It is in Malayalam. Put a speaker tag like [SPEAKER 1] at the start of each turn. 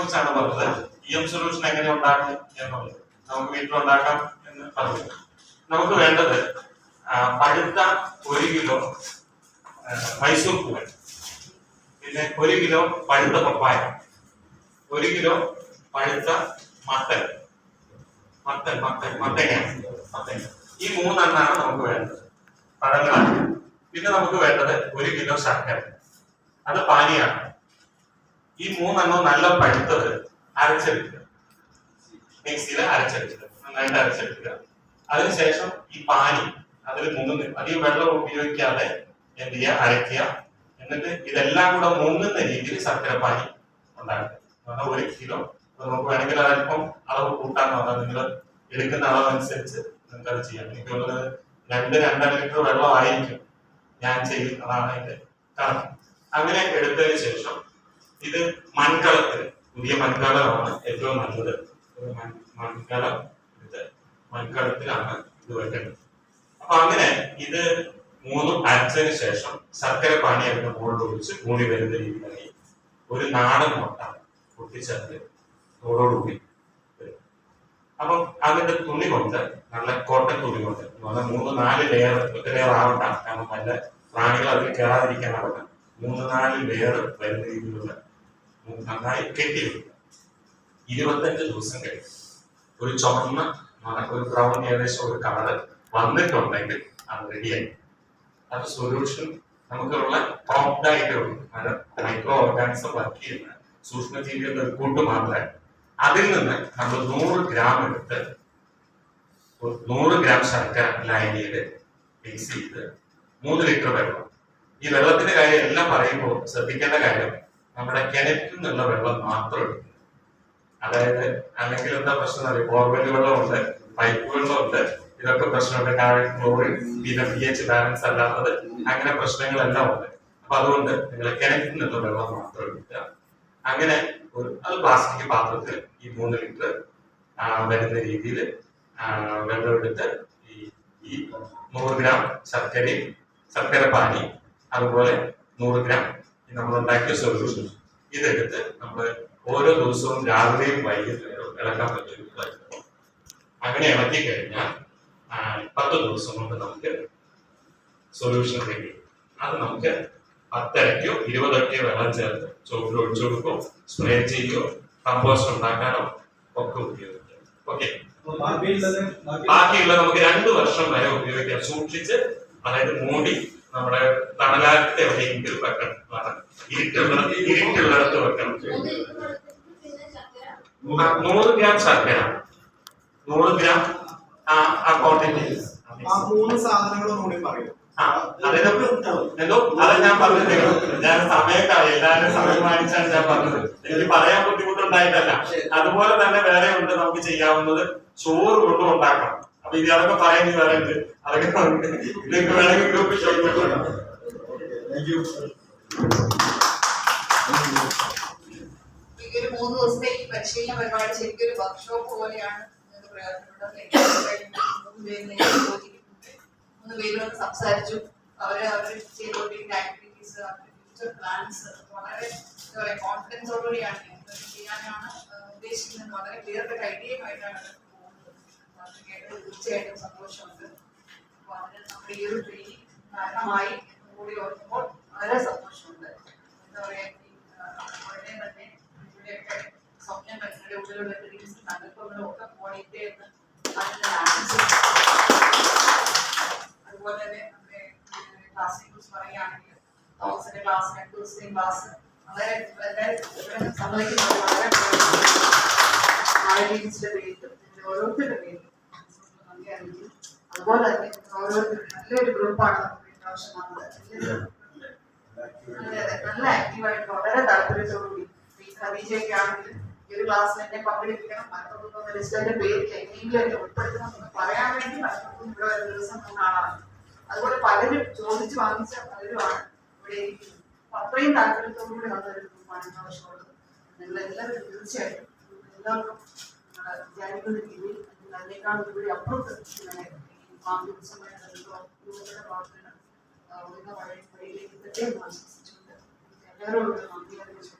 [SPEAKER 1] കുറിച്ചാണ് പറഞ്ഞത് ഇ എം സൊല്യൂഷൻ എങ്ങനെ ഉണ്ടാക്കും എന്നുള്ളത് നമുക്ക് വീട്ടിലുണ്ടാക്കാം എന്ന് പറഞ്ഞു നമുക്ക് വേണ്ടത് പഴുത്ത ഒരു കിലോ മൈസൂർ പൂവൻ പിന്നെ ഒരു കിലോ പഴുത്ത പപ്പായ. ഒരു കിലോ പഴുത്ത മത്തൻ. മത്തൻ മത്തൻ മത്തങ്ങ മത്തങ്ങ. ഈ മൂന്നെണ്ണാണ് നമുക്ക് വേണ്ടത്. പഴങ്ങളാണ്. പിന്നെ നമുക്ക് വേണ്ടത് ഒരു കിലോ ശർക്കര. അത് പാനിയാണ്. ഈ മൂന്നെണ്ണം നല്ല പഴുത്തത് അരച്ചെടുക്കുക. മിക്സിയിൽ അരച്ചെടുക്കുക. നന്നായിട്ട് അരച്ചെടുക്കുക. അതിനുശേഷം ഈ പാനി അതിൽ മുങ്ങുന്ന അധികം വെള്ളം ഉപയോഗിക്കാതെ എന്ത് ചെയ്യുക? അരയ്ക്കുക. എന്നിട്ട് ഇതെല്ലാം കൂടെ മുങ്ങുന്ന രീതിയിൽ ശർക്കരപ്പാനി ഉണ്ടാക്കുക. ഒരു കിലോ. നമുക്ക് വേണമെങ്കിൽ അതല്പം അളവ് കൂട്ടാൻ നോക്കാം നിങ്ങൾ എടുക്കുന്ന അളവനുസരിച്ച് നിങ്ങൾക്ക് അത് ചെയ്യാം. എനിക്ക് തോന്നുന്നത് രണ്ട് രണ്ടര ലിറ്റർ വെള്ളമായിരിക്കും ഞാൻ ചെയ്യും. അതാണ് അതിന്റെ കണക്ക്. അങ്ങനെ എടുത്തതിന് ശേഷം ഇത് മൺകളത്തിൽ പുതിയ മൺകളമാണ് ഏറ്റവും നല്ലത്. മൺകളം ഇത് മൺകളത്തിലാണ് ഇത് വെക്കേണ്ടത്. അപ്പൊ അങ്ങനെ ഇത് മൂന്നും അരച്ചതിന് ശേഷം ശർക്കര പാണി അതിന്റെ മുകളിൽ ഒഴിച്ച് മൂടി വരുന്ന രീതിയിലായി. ഒരു നാടൻ മുട്ട പൊട്ടിച്ചത് തോടോടുകൂടി. അപ്പം അതിന്റെ തുണി കൊണ്ട് നല്ല കോട്ടൺ തുണി കൊണ്ട് പറഞ്ഞാൽ മൂന്ന് നാല് ലെയർ ഒറ്റ ലെയർ ആവണ്ട. കാരണം നല്ല പ്രാണികൾ അതിൽ കയറാതിരിക്കാൻ നടക്കണം. മൂന്ന് നാല് ലെയർ വരുന്ന രീതിയിലുള്ള നന്നായി കെട്ടി ഇരുപത്തഞ്ച് ദിവസം കഴിയും ഒരു ചുമന്ന ഒരു ബ്രൗൺ ഏകദേശം ഒരു കളർ വന്നിട്ടുണ്ടെങ്കിൽ അത് റെഡിയായി അത് സൊല്യൂഷൻ നമുക്കുള്ള പ്രോപ്റ്റ് ആയിട്ടേ ഉള്ളൂ. മൈക്രോ ഓർഗാനിസം വർക്ക് ചെയ്യുന്ന സൂക്ഷ്മജീവികളുടെ ഒരു കൂട്ട് മാത്രമേ അതിൽ നിന്ന് നമ്മൾ നൂറ് ഗ്രാം എടുത്ത് നൂറ് ഗ്രാം ശർക്കര ലായനിയിൽ മിക്സ് ചെയ്ത് മൂന്ന് ലിറ്റർ വെള്ളം. ഈ വെള്ളത്തിന്റെ കാര്യം എല്ലാം പറയുമ്പോൾ ശ്രദ്ധിക്കേണ്ട കാര്യം നമ്മുടെ കിണറ്റിൽ നിന്നുള്ള വെള്ളം മാത്രം എടുക്കുന്നു അതായത് അല്ലെങ്കിൽ എന്താ പ്രശ്നം അറിയാം? ബോർവെൽ വെള്ളമുണ്ട് പൈപ്പ് വെള്ളമുണ്ട്. ഇതൊക്കെ പ്രശ്നമുണ്ട്. കാരണം ക്ലോറിൻ പിന്നെ പി എച്ച് ബാലൻസ് അല്ലാത്തത് അങ്ങനെ പ്രശ്നങ്ങളെല്ലാം ഉണ്ട്. അപ്പൊ അതുകൊണ്ട് നിങ്ങൾ കിണറ്റിൽ നിന്ന് വെള്ളം മാത്രം എടുക്കുക. അങ്ങനെ ഒരു അത് പ്ലാസ്റ്റിക് പാത്രത്തിൽ ഈ മൂന്ന് ലിറ്റർ വരുന്ന രീതിയിൽ വെള്ളം എടുത്ത് ഈ ഈ നൂറ് ഗ്രാം ശർക്കരയും ശർക്കര പാനി അതുപോലെ നൂറ് ഗ്രാം നമ്മൾ ഉണ്ടാക്കിയ സൊല്യൂഷൻ ഇതെടുത്ത് നമ്മൾ ഓരോ ദിവസവും രാവിലെയും വൈകുന്നേരവും ഇളക്കാൻ പറ്റും. അങ്ങനെ ഇളക്കി കഴിഞ്ഞാൽ പത്ത് ദിവസം കൊണ്ട് നമുക്ക് സൊല്യൂഷൻ റെഡി അത് നമുക്ക് പത്തരയ്ക്കോ ഇരുപതൊക്കെയോ വെള്ളം ചേർത്ത് ചോട്ടിൽ ഒഴിച്ചു കൊടുക്കോ സ്പ്രേ ചെയ്യോ കമ്പോസ്റ്റ് ഉണ്ടാക്കാനോ ഒക്കെ ഉപയോഗിക്കാം. ഓക്കെ ബാക്കിയുള്ള നമുക്ക് രണ്ടു വർഷം വരെ ഉപയോഗിക്കാം. സൂക്ഷിച്ച് അതായത് മൂടി നമ്മുടെ തണലാലത്തെ എവിടെയെങ്കിലും വെക്കണം. അതാണ്. ഇരുട്ടുള്ളിടത്ത് വെക്കണം. നൂറ് ഗ്രാം ശർക്കര. നൂറ് ഗ്രാം ആ
[SPEAKER 2] മൂന്ന് സാധനങ്ങളും കൂടി പറയും.
[SPEAKER 1] ഞാൻ പറഞ്ഞത് ഞാൻ സമയത്താണ് എല്ലാവരും സമയം മാനിച്ചാണ് ഞാൻ പറഞ്ഞത്. എനിക്ക് പറയാൻ ബുദ്ധിമുട്ടുണ്ടായിട്ടല്ല. അതുപോലെ തന്നെ വേറെ ഉണ്ട് നമുക്ക് ചെയ്യാവുന്നത്. ചോറ് കൊണ്ടും ഉണ്ടാക്കണം. അപ്പൊ ഇത് അതൊക്കെ പറയുന്നത് വേറെ ഉണ്ട്. അതൊക്കെ നിങ്ങൾക്ക് വേണമെങ്കിൽ ഗ്രൂപ്പിൽ
[SPEAKER 3] ഈ മൂന്ന് ദിവസത്തെ ഈ പരിശീലന പരിപാടി ശരിക്കും ഒരു വർക്ക്ഷോപ്പ് പോലെയാണ്. മൂന്ന് പേര് നേരിട്ട് യോജിക്കുന്നുണ്ട്. മൂന്ന് പേര് വന്ന് സംസാരിച്ചു അവരെ അവർ ചെയ്തുകൊണ്ടിരിക്കുന്ന ആക്ടിവിറ്റീസ് അവരുടെ പ്ലാൻസ് വളരെ എന്താ പറയുക കോൺഫിഡൻസോടുകൂടിയാണ് ചെയ്യാനാണ് ഉദ്ദേശിക്കുന്നത് വളരെ ക്ലിയർ കട്ട് ഐഡിയയുമായിട്ടാണ് പോകുന്നത് കേട്ടത് തീർച്ചയായിട്ടും സന്തോഷമുണ്ട് അപ്പൊ അതിന് നമ്മുടെ ഈ ഒരു ട്രെയിനിങ് കാരണമായി കൂടി ഓർക്കുമ്പോൾ വളരെ സന്തോഷമുണ്ട് എന്താ പറയാ ഈ, ആ, ഉടനെ തന്നെ ഇവിടെയൊക്കെ നിങ്ങളുടെ ഉള്ളിലുള്ള ഡ്രീംസ് സങ്കല്പങ്ങളും ഒക്കെ പോണിട്ടേ എന്ന് അതുപോലെ തന്നെ നമ്മുടെ ക്ലാസിനെ കുറിച്ച് പറയുകയാണെങ്കിൽ തോമസിന്റെ ക്ലാസ് രണ്ട് ദിവസത്തെയും ക്ലാസ് വളരെ വളരെ സമ്മതിക്കുന്നത് വളരെ ആരോഗ്യത്തിന്റെ പേരിലും ഓരോരുത്തരുടെ പേരിലും അതുപോലെ തന്നെ ഓരോരുത്തരും നല്ലൊരു ഗ്രൂപ്പാണ് നമുക്ക് ഇപ്രാവശ്യം വന്നത്. നല്ല ആക്റ്റീവായിട്ട് വളരെ താല്പര്യത്തോടുകൂടി ഈ ഖദീജയൊക്കെ ആണെങ്കിലും ഒരു ക്ലാസ് എന്നെ പങ്കെടുപ്പിക്കണം മലപ്പുറത്ത് രജിസ്റ്ററിന്റെ പേര് എങ്ങനെയെങ്കിലും എന്നെ ഉൾപ്പെടുത്തണം എന്ന് പറയാൻ വേണ്ടി മലപ്പുറത്ത് ഇവിടെ ഒരു ദിവസം വന്ന ആളാണ്. അതുപോലെ പലരും ചോദിച്ചു വാങ്ങിച്ച പലരുമാണ് ഇവിടെ അത്രയും താല്പര്യത്തോടുകൂടി വന്നൊരു ഗ്രൂപ്പാണ് ഇന്ന വർഷമുള്ളത് നിങ്ങൾ എല്ലാവരും തീർച്ചയായിട്ടും എല്ലാവർക്കും വിചാരിക്കുന്ന രീതിയിൽ അതിനേക്കാൾ ഒരുപടി അപ്പുറത്ത് മാന്ത്രിക പ്രവർത്തനം ഉയർന്ന വഴിയിലേക്ക് പ്രത്യേകം ആശംസിച്ചുകൊണ്ട് എല്ലാവരോടും നന്ദി അറിയിച്ചു